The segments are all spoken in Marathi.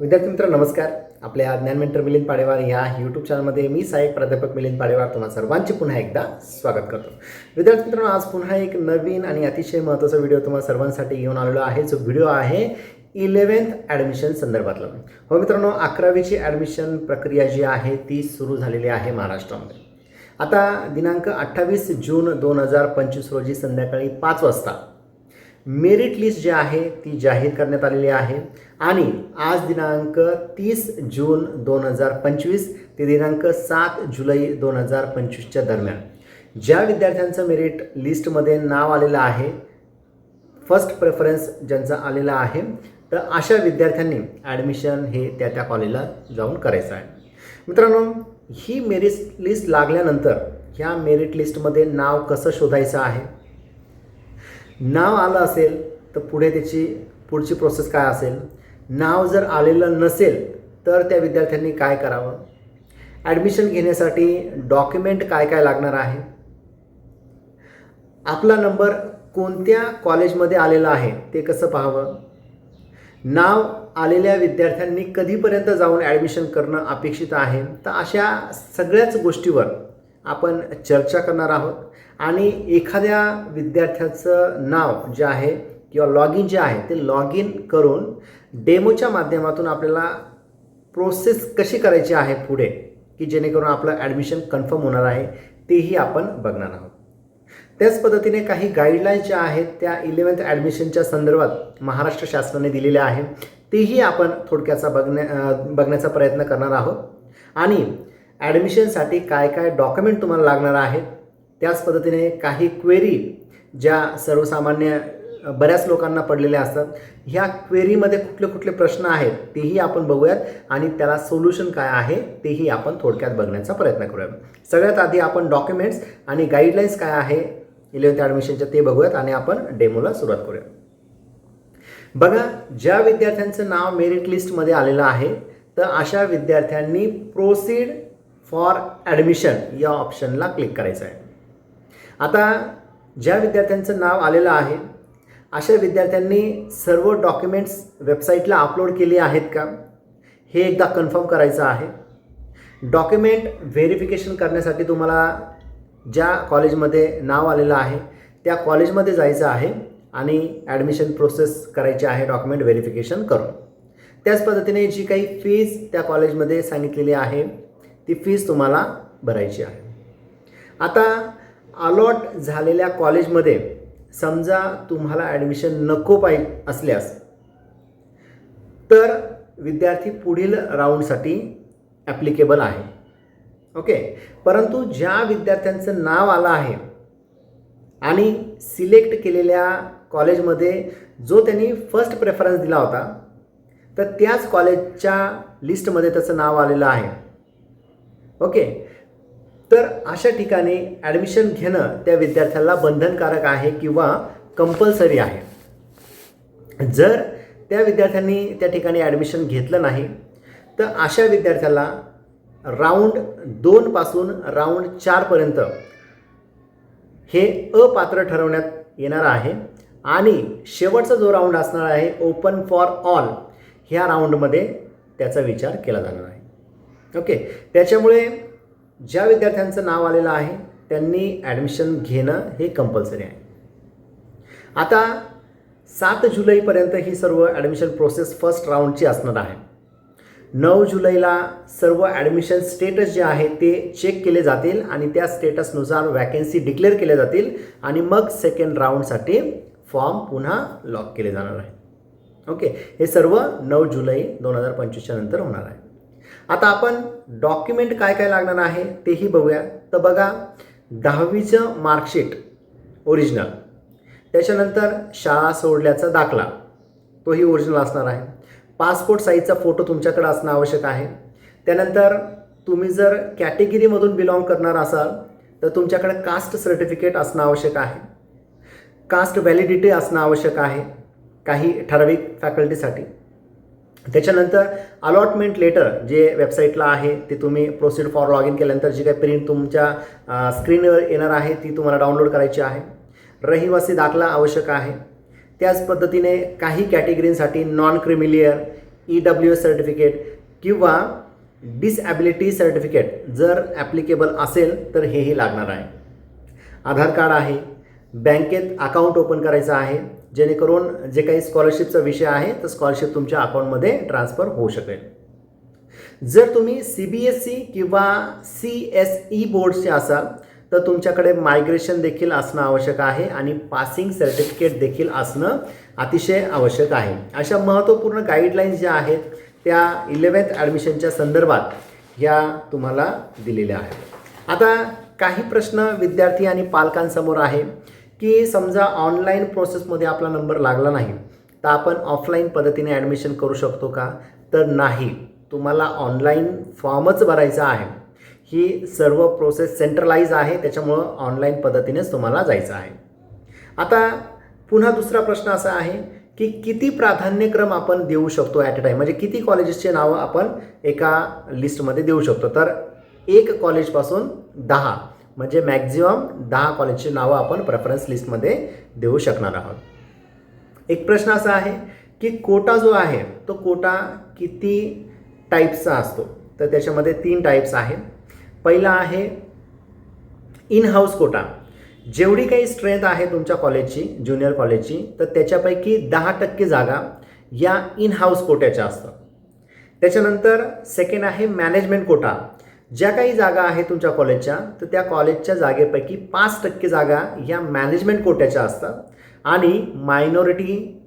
विद्यार्थी मित्र नमस्कार. आपल्या ज्ञानमेंटर मिलिंद पाडेवार या यूट्यूब चॅनलमध्ये मी सहाय्यक प्राध्यापक मिलिंद पाडेवार तुम्हा सर्वांचे पुन्हा एकदा स्वागत करतो. विद्यार्थी मित्रांनो आज पुन्हा एक नवीन आणि अतिशय महत्त्वाचा व्हिडिओ तुम्हाला सर्वांसाठी घेऊन आलेलो आहे. जो व्हिडिओ आहे इलेवन्थ ॲडमिशन संदर्भातला. हो मित्रांनो अकरावीची ॲडमिशन प्रक्रिया जी आहे ती सुरू झालेली आहे महाराष्ट्रामध्ये. आता दिनांक अठ्ठावीस जून दोन हजार पंचवीस रोजी संध्याकाळी पाच वाजता मेरिट लिस्ट जी आहे ती जाहीर करण्यात आलेली आहे. आणि आज दिनांक तीस जून दोन हजार पंचवीस ते दिनांक सात जुलै दोन हजार पंचवीसच्या दरम्यान. ज्या विद्यार्थ्यांचं मेरिट लिस्टमध्ये नाव आलेलं आहे फर्स्ट प्रेफरन्स ज्यांचा आलेला आहे तर अशा विद्यार्थ्यांनी ॲडमिशन हे त्या त्या कॉलेजला जाऊन करायचं आहे. मित्रांनो ही मेरिट लिस्ट लागल्यानंतर ह्या मेरिट लिस्टमध्ये नाव कसं शोधायचं आहे? नाव आलं असेल तर पुढे त्याची पुढची प्रोसेस काय असेल? नाव जर आलेलं नसेल तर त्या विद्यार्थ्यांनी काय करावं? ॲडमिशन घेण्यासाठी डॉक्युमेंट काय काय लागणार आहे? आपला नंबर कोणत्या कॉलेजमध्ये आलेला आहे ते कसं पाहावं? नाव आलेल्या विद्यार्थ्यांनी कधीपर्यंत जाऊन ॲडमिशन करणं अपेक्षित आहे? तर अशा सगळ्याच गोष्टीवर आपण चर्चा करणार आहोत. आणि एखाद्या विद्यार्थ्याचं नाव जे आहे किंवा लॉग इन जे आहे ते लॉग इन करून डेमोच्या माध्यमातून आपल्याला प्रोसेस कशी करायची आहे पुढे की जेणेकरून आपलं ॲडमिशन कन्फर्म होणार आहे तेही आपण बघणार आहोत. त्याच पद्धतीने काही गाईडलाईन्स ज्या आहेत त्या इलेवन्थ ॲडमिशनच्या संदर्भात महाराष्ट्र शासनाने दिलेल्या आहे तेही आपण थोडक्याचा बघण्या बघण्याचा प्रयत्न करणार आहोत. आणि ॲडमिशनसाठी काय काय डॉक्युमेंट तुम्हाला लागणार आहेत त्याच पद्धतीने काही क्वेरी ज्या सर्वसामान्य बऱ्याच लोकांना पडलेल्या असतात ह्या क्वेरीमध्ये कुठले कुठले प्रश्न आहेत तेही आपण बघूयात आणि त्याला सोल्युशन काय आहे तेही आपण थोडक्यात बघण्याचा प्रयत्न करूयात. सगळ्यात आधी आपण डॉक्युमेंट्स आणि गाईडलाईन्स काय आहे इलेवन्थ ॲडमिशनच्या ते बघूयात आणि आपण डेमोला सुरुवात करूया बघा ज्या विद्यार्थ्यांचं नाव मेरिट लिस्टमध्ये आलेलं आहे तर अशा विद्यार्थ्यांनी प्रोसीड फॉर ॲडमिशन या ऑप्शनला क्लिक करायचं आहे. आता ज्या विद्यार्थ्यांचं नाव आलेलं आहे अशा विद्यार्थ्यांनी सर्व डॉक्युमेंट्स वेबसाईटला अपलोड केली आहेत का? हे एकदा कन्फर्म करायचं आहे. डॉक्युमेंट व्हेरिफिकेशन करण्यासाठी तुम्हाला ज्या कॉलेजमध्ये नाव आलेलं आहे त्या कॉलेजमध्ये जायचं आहे आणि ॲडमिशन प्रोसेस करायची आहे डॉक्युमेंट व्हेरिफिकेशन करून. त्याच पद्धतीने जी काही फीज त्या कॉलेजमध्ये सांगितलेली आहे ती फीज तुम्हाला भरायची आहे. आता अलॉट झालेल्या कॉलेजमध्ये समजा तुम्हाला ॲडमिशन नको पाहि असल्यास तर विद्यार्थी पुढील राऊंडसाठी ॲप्लिकेबल आहे. ओके? परंतु ज्या विद्यार्थ्यांचं नाव आलं आहे आणि सिलेक्ट केलेल्या कॉलेजमध्ये जो त्यांनी फर्स्ट प्रेफरन्स दिला होता तर त्याच कॉलेजच्या लिस्टमध्ये त्याचं नाव आलेलं आहे. ओके? तर अशा ठिकाणी ॲडमिशन घेणं त्या विद्यार्थ्याला बंधनकारक आहे किंवा कंपल्सरी आहे. जर त्या विद्यार्थ्यांनी त्या ठिकाणी ॲडमिशन घेतलं नाही तर अशा विद्यार्थ्याला राऊंड दोनपासून राऊंड चारपर्यंत हे अपात्र ठरवण्यात येणार आहे. आणि शेवटचा जो राऊंड असणार आहे ओपन फॉर ऑल ह्या राऊंडमध्ये त्याचा विचार केला जाणार आहे. ओके त्याच्यामुळे ज्या विद्यार्थ्यांचं नाव आलेलं आहे त्यांनी ॲडमिशन घेणं हे कंपल्सरी आहे. आता सात जुलैपर्यंत ही सर्व ॲडमिशन प्रोसेस फर्स्ट राऊंडची असणार आहे. नऊ जुलैला सर्व ॲडमिशन स्टेटस जे आहे ते चेक केले जातील आणि त्या स्टेटसनुसार वॅकेन्सी डिक्लेअर केल्या जातील आणि मग सेकंड राऊंडसाठी फॉर्म पुन्हा लॉक केले जाणार आहे. ओके हे सर्व नऊ जुलै दोन हजार पंचवीसच्या नंतर होणार आहे. आता आपण डॉक्युमेंट काय काय लागणार आहे तेही बघूया. तर बघा दहावीचं मार्कशीट ओरिजिनल त्याच्यानंतर शाळा सोडल्याचा दाखला. तोही ओरिजिनल असणार आहे. पासपोर्ट साईजचा फोटो तुमच्याकडे असणं आवश्यक आहे. त्यानंतर तुम्ही जर कॅटेगरीमधून बिलॉंग करणार असाल तर तुमच्याकडे कास्ट सर्टिफिकेट असणं आवश्यक आहे. कास्ट व्हॅलिडिटी असणं आवश्यक आहे. काही ठराविक फॅकल्टीसाठी त्याच्यानंतर अलॉटमेंट लेटर जे वेबसाईटला आहे ते तुम्ही प्रोसीड फॉर लॉग इन केल्यानंतर जी काही प्रिंट तुमच्या स्क्रीनवर येणार आहे ती तुम्हाला डाउनलोड करायची आहे. रहिवासी दाखला आवश्यक आहे. त्याच पद्धतीने काही कॅटेगरींसाठी non creamy layer E W S certificate किंवा डिसॲबिलिटी सर्टिफिकेट जर ॲप्लिकेबल असेल तर हेही लागणार आहे. आधार कार्ड आहे. बँकेत अकाउंट ओपन करायचं आहे. जेणेकरून जे काही स्कॉलरशिपचा विषय आहे तर स्कॉलरशिप तुमच्या अकाउंटमध्ये ट्रान्सफर होऊ शकेल. जर तुम्ही सी बी एस सी किंवा सी एस ई बोर्डचे असाल तर तुमच्याकडे मायग्रेशन देखील असणं आवश्यक आहे आणि पासिंग सर्टिफिकेट देखील असणं अतिशय आवश्यक आहे. अशा महत्त्वपूर्ण गाईडलाईन्स ज्या आहेत त्या इलेवेंथ ॲडमिशनच्या संदर्भात या तुम्हाला दिलेल्या आहेत. आता काही प्रश्न विद्यार्थी आणि पालकांसमोर आहे. की समजा ऑनलाईन प्रोसेसमध्ये आपला नंबर लागला नाही तर आपण ऑफलाईन पद्धतीने ॲडमिशन करू शकतो का? तर नाही. तुम्हाला ऑनलाईन फॉर्मच भरायचा आहे. ही सर्व प्रोसेस सेंट्रलाइज आहे त्याच्यामुळं ऑनलाईन पद्धतीनेच तुम्हाला जायचं आहे. आता पुन्हा दुसरा प्रश्न असा आहे की किती प्राधान्यक्रम आपण देऊ शकतो ॲट अ टाईम म्हणजे किती कॉलेजेसचे नावं आपण एका लिस्टमध्ये देऊ शकतो? तर एक कॉलेजपासून दहा. म्हणजे मॅक्झिमम दहा कॉलेजची नावं आपण प्रेफरन्स लिस्टमध्ये देऊ शकणार आहोत. एक प्रश्न असा आहे की कोटा जो आहे तो कोटा किती टाईप्सचा असतो? तर त्याच्यामध्ये तीन टाईप्स आहे पहिला आहे इन हाऊस कोटा. जेवढी काही स्ट्रेंथ आहे तुमच्या कॉलेजची ज्युनियर कॉलेजची तर त्याच्यापैकी दहा टक्के जागा या इन हाऊस कोट्याच्या असतात. त्याच्यानंतर सेकंड आहे मॅनेजमेंट कोटा. ज्या काही जागा आहेत तुमच्या कॉलेजच्या तर त्या कॉलेजच्या जागेपैकी पाच टक्के जागा या मॅनेजमेंट कोट्याच्या असतात. आणि मायनॉरिटी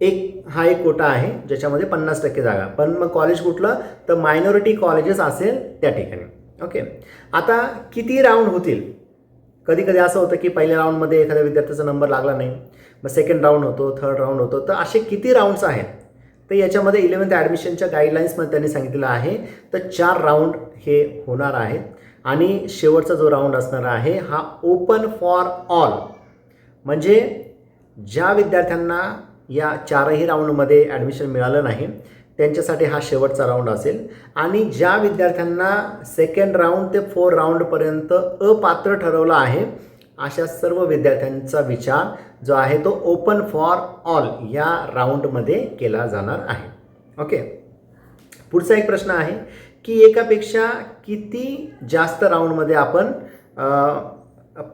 एक हा एक कोटा आहे ज्याच्यामध्ये पन्नास टक्के जागा. पण मग कॉलेज कुठलं? तर मायनॉरिटी कॉलेजेस असेल त्या ठिकाणी. ओके आता किती राऊंड होतील? कधी कधी असं होतं की पहिल्या राऊंडमध्ये एखाद्या विद्यार्थ्याचा नंबर लागला नाही. मग सेकंड राऊंड होतो थर्ड राऊंड होतो. तर असे किती राऊंड्स आहेत? तर याच्यामध्ये इलेवन्थ ॲडमिशनच्या गाईडलाईन्समध्ये त्यांनी सांगितलेलं आहे. तर चार राऊंड हे होणार आहेत. आणि शेवटचा जो राऊंड असणार आहे हा ओपन फॉर ऑल म्हणजे ज्या विद्यार्थ्यांना या चारही राऊंडमध्ये ॲडमिशन मिळालं नाही त्यांच्यासाठी हा शेवटचा राऊंड असेल. आणि ज्या विद्यार्थ्यांना सेकंड राऊंड ते फोर राऊंडपर्यंत अपात्र ठरवलं आहे अशा सर्व विद्यार्थ्यांचा विचार जो आहे तो ओपन फॉर ऑल या राऊंडमध्ये केला जाणार आहे. ओके पुढचा एक प्रश्न आहे की एकापेक्षा किती जास्त राऊंडमध्ये आपण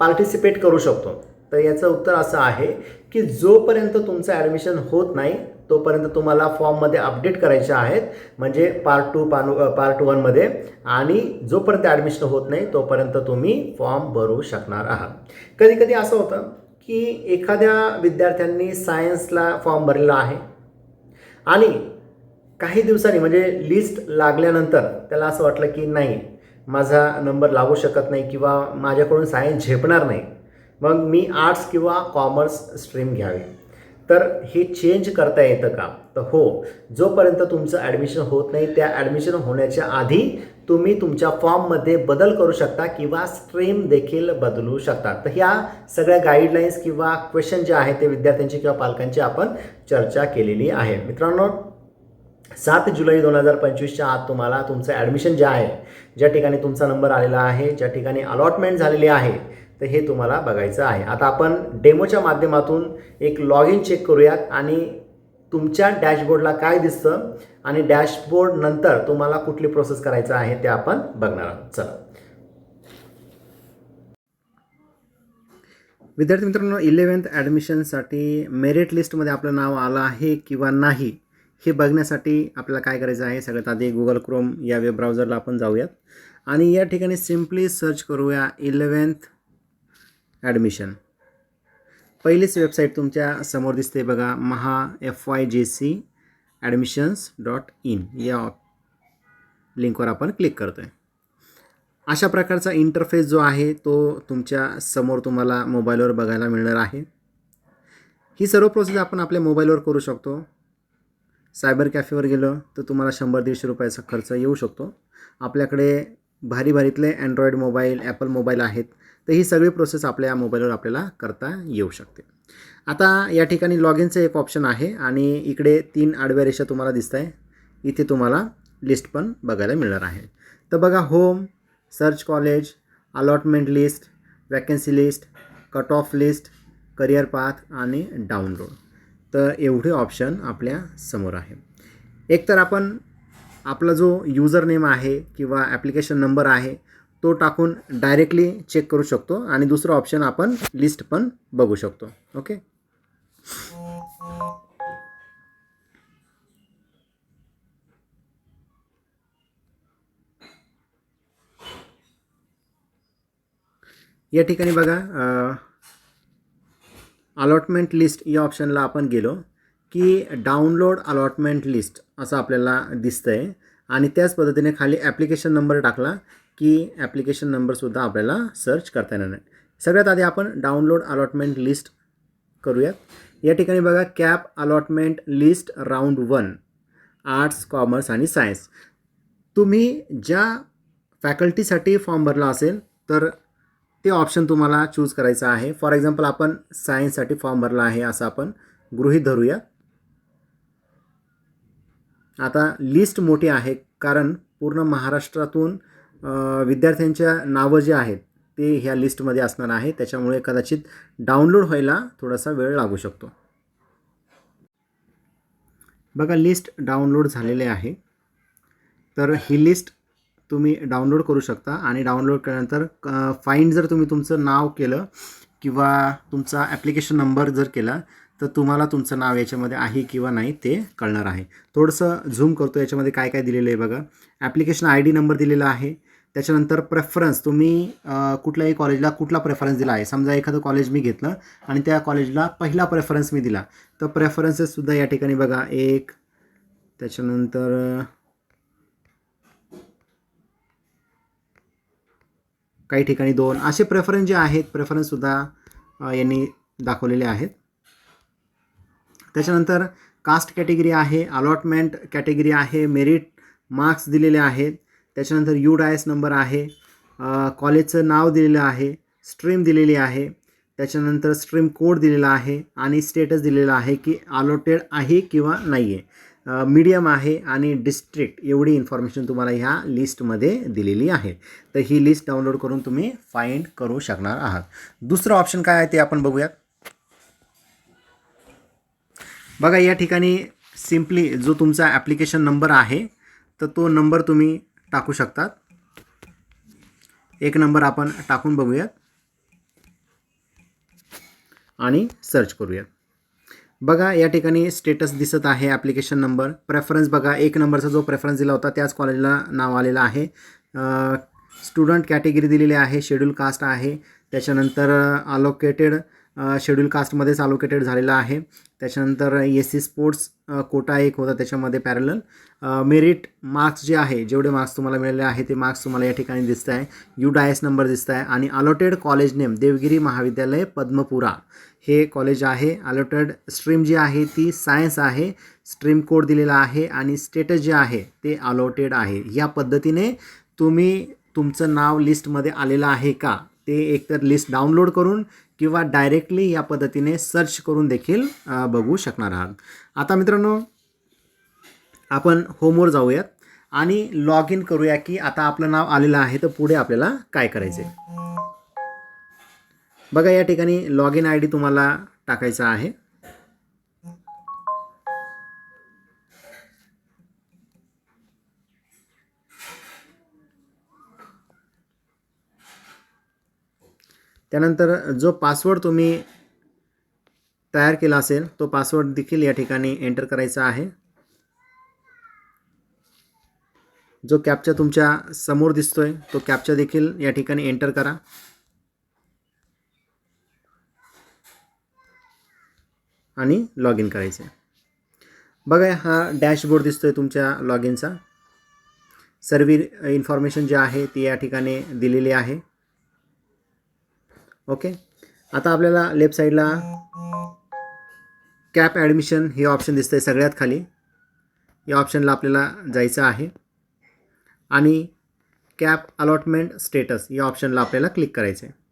पार्टिसिपेट करू शकतो? तर याचं उत्तर असं आहे की जोपर्यंत तुमचं ॲडमिशन होत नाही तोपर्यंत तुम्हाला फॉर्ममध्ये अपडेट करायचे आहेत. म्हणजे पार्ट टू पानू पार्ट वनमध्ये आणि जोपर्यंत ॲडमिशन होत नाही तोपर्यंत तुम्ही फॉर्म भरू शकणार आहात. कधी कधी असं होतं की एखाद्या विद्यार्थ्यांनी सायन्सला फॉर्म भरलेला आहे. आणि काही दिवसांनी म्हणजे लिस्ट लागल्यानंतर त्याला असं वाटलं की नाही माझा नंबर लागू शकत नाही किंवा माझ्याकडून सायन्स झेपणार नाही. मग मी आर्ट्स किंवा कॉमर्स स्ट्रीम घ्यावी. तर हे चेंज करता येतं का? तर हो जोपर्यंत तुमचं ॲडमिशन होत नाही त्या ॲडमिशन होण्याच्या आधी तुम्ही तुमच्या फॉर्ममध्ये बदल करू शकता किंवा स्ट्रीम देखील बदलू शकता. तर ह्या सगळ्या गाईडलाईन्स किंवा क्वेश्चन जे आहेत ते विद्यार्थ्यांची किंवा पालकांची आपण चर्चा केलेली आहे. मित्रांनो सात जुलै दोन हजार पंचवीसच्या आत तुम्हाला तुमचं ॲडमिशन जे आहे ज्या ठिकाणी तुमचा नंबर आलेला आहे ज्या ठिकाणी अलॉटमेंट झालेली आहे तर हे तुम्हाला बघायचं आहे. आता आपण डेमोच्या माध्यमातून एक लॉग इन चेक करूयात आणि तुमच्या डॅशबोर्डला काय दिसतं आणि डॅशबोर्ड नंतर तुम्हाला कुठली प्रोसेस करायचं आहे ते आपण बघणार आहोत. चला. विद्यार्थी मित्रांनो इलेवन्थ ॲडमिशनसाठी मेरिट लिस्टमध्ये आपलं नाव आलं आहे किंवा नाही हे बघण्यासाठी आपल्याला काय करायचं आहे सगळ्यात आधी गुगल क्रोम या वेब ब्राउझरला आपण जाऊयात. आणि या ठिकाणी सिम्पली सर्च करूया इलेवन्थ ॲडमिशन. पहिलीच वेबसाईट तुमच्यासमोर दिसते बघा Maha F Y J C admissions dot in या लिंकवर आपण क्लिक करतो आहे अशा प्रकारचा इंटरफेस जो आहे तो तुमच्यासमोर तुम्हाला मोबाईलवर बघायला मिळणार आहे. ही सर्व प्रोसेस आपण आपल्या मोबाईलवर करू शकतो. सायबर कॅफेवर गेलो तर तुम्हाला शंभर दीडशे रुपयाचा खर्च येऊ शकतो. आपल्याकडे भारी भारीतले अँड्रॉईड मोबाईल ॲपल मोबाईल आहेत. तर ही सगळी प्रोसेस आपल्या मोबाईलवर आपल्याला करता येऊ शकते. आता या ठिकाणी लॉग इनचं एक ऑप्शन आहे आणि इकडे तीन आडव्या रेषा तुम्हाला दिसत आहे इथे तुम्हाला लिस्ट पण बघायला मिळणार आहे. तर बघा home search college allotment list vacancy list cut off list career path आणि डाउनलोड तर एवढे ऑप्शन आपल्यासमोर आहे. एकतर आपण आपला जो युजर नेम आहे किंवा ॲप्लिकेशन नंबर आहे तो टाकून डायरेक्टली चेक करू शकतो आणि दुसरं ऑप्शन आपण लिस्ट पण बघू शकतो. ओके या ठिकाणी बघा अलॉटमेंट लिस्ट या ऑप्शनला आपण गेलो की डाउनलोड अलॉटमेंट लिस्ट असं आपल्याला दिसतं आहे आणि त्याच पद्धतीने खाली ॲप्लिकेशन नंबर टाकला की ॲप्लिकेशन नंबरसुद्धा आपल्याला सर्च करता येणार नाही. सगळ्यात आधी आपण डाउनलोड अलॉटमेंट लिस्ट करूयात. या ठिकाणी बघा CAP allotment list round one arts commerce आणि सायन्स तुम्ही ज्या फॅकल्टीसाठी फॉर्म भरला असेल तर ते ऑप्शन तुम्हाला चूज करायचं आहे. फॉर एक्झाम्पल आपण सायन्ससाठी फॉर्म भरला आहे असं आपण गृहीत धरूया आता लिस्ट मोठी आहे कारण पूर्ण महाराष्ट्रातून विद्यार्थ्यांच्या नावं जे आहेत ते ह्या लिस्टमध्ये असणार आहे. त्याच्यामुळे कदाचित डाउनलोड व्हायला थोडासा वेळ लागू शकतो. बघा लिस्ट डाउनलोड झालेले आहे. तर ही लिस्ट तुम्ही डाउनलोड करू शकता आणि डाउनलोड केल्यानंतर फाईंड जर तुम्ही तुमचं नाव केलं किंवा तुमचा ॲप्लिकेशन नंबर जर केला तर तुम्हाला तुमचं नाव याच्यामध्ये आहे किंवा नाही ते कळणार आहे. थोडंसं झूम करतो. याच्यामध्ये काय काय दिलेलं आहे बघा. ॲप्लिकेशन आय डी नंबर दिलेला आहे. त्याच्यानंतर प्रेफरन्स तुम्ही कुठल्याही कॉलेजला कुठला प्रेफरन्स दिला आहे? समजा एखादं कॉलेज मी घेतलं आणि त्या कॉलेजला पहिला प्रेफरन्स मी दिला. तर प्रेफरन्सेससुद्धा या ठिकाणी बघा एक त्याच्यानंतर काही ठिकाणी दोन. असे प्रेफरन्स जे आहेत प्रेफरन्ससुद्धा यांनी दाखवलेले आहेत. त्याच्यानंतर कास्ट कॅटेगरी आहे अलॉटमेंट कॅटेगरी आहे मेरिट मार्क्स दिलेले आहेत. त्याच्यानंतर यू डायस नंबर आहे. कॉलेजचं नाव दिलेलं आहे. स्ट्रीम दिलेली आहे. त्याच्यानंतर स्ट्रीम कोड दिलेला आहे आणि स्टेटस दिलेला आहे की अलॉटेड आहे किंवा नाही आहे मीडियम आहे आणि डिस्ट्रिक्ट एवढी इन्फॉर्मेशन तुम्हाला ह्या लिस्टमध्ये दिलेली आहे. तर ही लिस्ट डाउनलोड करून तुम्ही फाइंड करू शकणार आहात. दुसरं ऑप्शन काय आहे ते आपण बघूयात. बघा या ठिकाणी सिम्पली जो तुमचा ॲप्लिकेशन नंबर आहे तर तो नंबर तुम्ही टाकू शकतात. एक नंबर आपण टाकून बघूयात. आणि सर्च करूयात. बघा या ठिकाणी स्टेटस दिसत आहे ॲप्लिकेशन नंबर प्रेफरन्स बघा एक नंबरचा जो प्रेफरन्स दिला होता त्याच कॉलेजला नाव आलेलं आहे. स्टुडंट कॅटेगरी दिलेली आहे शेड्यूल कास्ट आहे. त्याच्यानंतर अलोकेटेड शेड्यूल कास्टमध्येच अलोकेटेड झालेला आहे. त्याच्यानंतर एस सी स्पोर्ट्स कोटा एक होता त्याच्यामध्ये पॅरल मेरिट मार्क्स जे आहे जेवढे मार्क्स तुम्हाला मिळाले आहे ते मार्क्स तुम्हाला या ठिकाणी दिसत आहे. यू डायस नंबर दिसत आहे आणि अलॉटेड कॉलेज नेम देवगिरी महाविद्यालय पद्मपुरा. हे कॉलेज आहे. अलॉटेड स्ट्रीम जी आहे ती सायन्स आहे. स्ट्रीम कोड दिलेला आहे आणि स्टेटस जे आहे ते अलॉटेड आहे. या पद्धतीने तुम्ही तुमचं नाव लिस्टमध्ये आलेलं आहे का ते एकतर लिस्ट डाउनलोड करून किंवा डायरेक्टली या पद्धतीने सर्च करून देखील बघू शकणार आहात. आता मित्रांनो आपण होमवर जाऊयात आणि लॉग इन करूया की आता आपलं नाव आलेलं आहे तर पुढे आपल्याला काय करायचं आहे बघा या ठिकाणी लॉग इन आय डी तुम्हाला टाकायचा आहे. त्यानंतर जो पासवर्ड तुम्ही तयार केला असेल तो पासवर्ड देखील या ठिकाणी एंटर करायचा आहे. जो कॅपचा तुमच्यासमोर दिसतोय तो कॅपचा देखील या ठिकाणी एंटर करा. आणि लॉग इन करायचं. आहे बघा हा डॅशबोर्ड दिसतोय तुमच्या लॉग इनचा सर्व इन्फॉर्मेशन जे आहे ती या ठिकाणी दिलेली आहे. ओके? आता आपल्याला लेफ्ट साईडला कॅप ॲडमिशन हे ऑप्शन दिसतंय सगळ्यात खाली. या ऑप्शनला आपल्याला जायचं आहे. आणि कॅप अलॉटमेंट स्टेटस या ऑप्शनला आपल्याला क्लिक करायचं आहे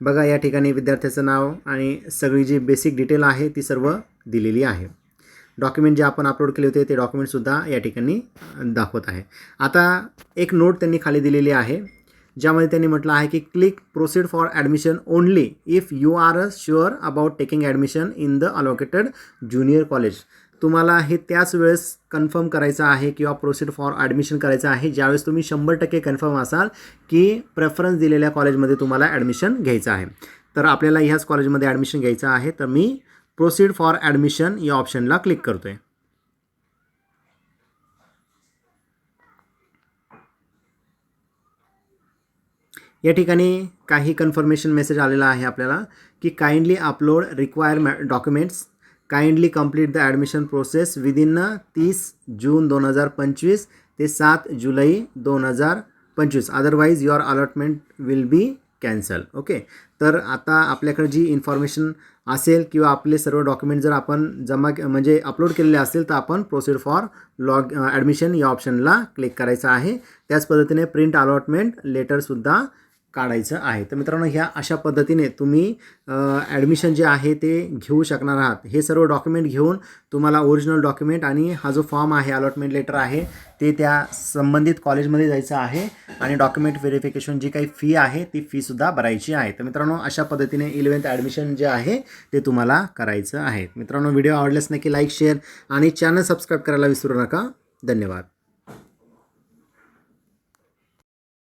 बघा या ठिकाणी विद्यार्थ्याचं नाव आणि सगळी जी बेसिक डिटेल आहे ती सर्व दिलेली आहे. डॉक्युमेंट जे आपण अपलोड केले होते ते डॉक्युमेंटसुद्धा या ठिकाणी दाखवत आहे. आता एक नोट त्यांनी खाली दिलेली आहे. ज्यामध्ये त्यांनी म्हटलं आहे की click proceed for admission only if you are a sure about taking admission in the allocated junior college तुम्हाला हे त्याच वेळेस कन्फर्म करायचं आहे किंवा प्रोसीड फॉर ॲडमिशन करायचं आहे ज्यावेळेस तुम्ही शंभर टक्के कन्फर्म असाल की प्रेफरन्स दिलेल्या कॉलेजमध्ये तुम्हाला ॲडमिशन घ्यायचं आहे. तर आपल्याला ह्याच कॉलेजमध्ये ॲडमिशन घ्यायचं आहे तर मी प्रोसीड फॉर ॲडमिशन या ऑप्शनला क्लिक करतो आहे या ठिकाणी काही कन्फर्मेशन मेसेज आलेला आहे आपल्याला की काइंडली अपलोड रिक्वायर मॅ documents kindly complete the admission process within तीस जून दोन हजार पंचवीस ते सात जुलै दोन हजार पंचवीस. Otherwise your allotment will be cancel okay तर आता आपल्याकडे जी इन्फॉर्मेशन असेल किंवा आपले सर्व डॉक्युमेंट जर आपण जमा के- म्हणजे अपलोड केलेले असेल तर आपण प्रोसीड फॉर लॉग ॲडमिशन या ऑप्शनला क्लिक करायचं आहे. त्याच पद्धतीने प्रिंट अलॉटमेंट लेटरसुद्धा काढायचं आहे. तर मित्रांनो ह्या अशा पद्धतीने तुम्ही ॲडमिशन जे आहे ते घेऊ शकणार आहात. हे सर्व डॉक्युमेंट घेऊन तुम्हाला ओरिजिनल डॉक्युमेंट आणि हा जो फॉर्म आहे अलॉटमेंट लेटर आहे ते त्या संबंधित कॉलेजमध्ये जायचं आहे आणि डॉक्युमेंट व्हेरिफिकेशन जी काही फी आहे ती फीसुद्धा भरायची आहे. तर मित्रांनो अशा पद्धतीने इलेवन्थ ॲडमिशन जे आहे ते तुम्हाला करायचं आहे. मित्रांनो व्हिडिओ आवडल्यास नक्की लाईक शेअर आणि चॅनल सबस्क्राईब करायला विसरू नका. धन्यवाद.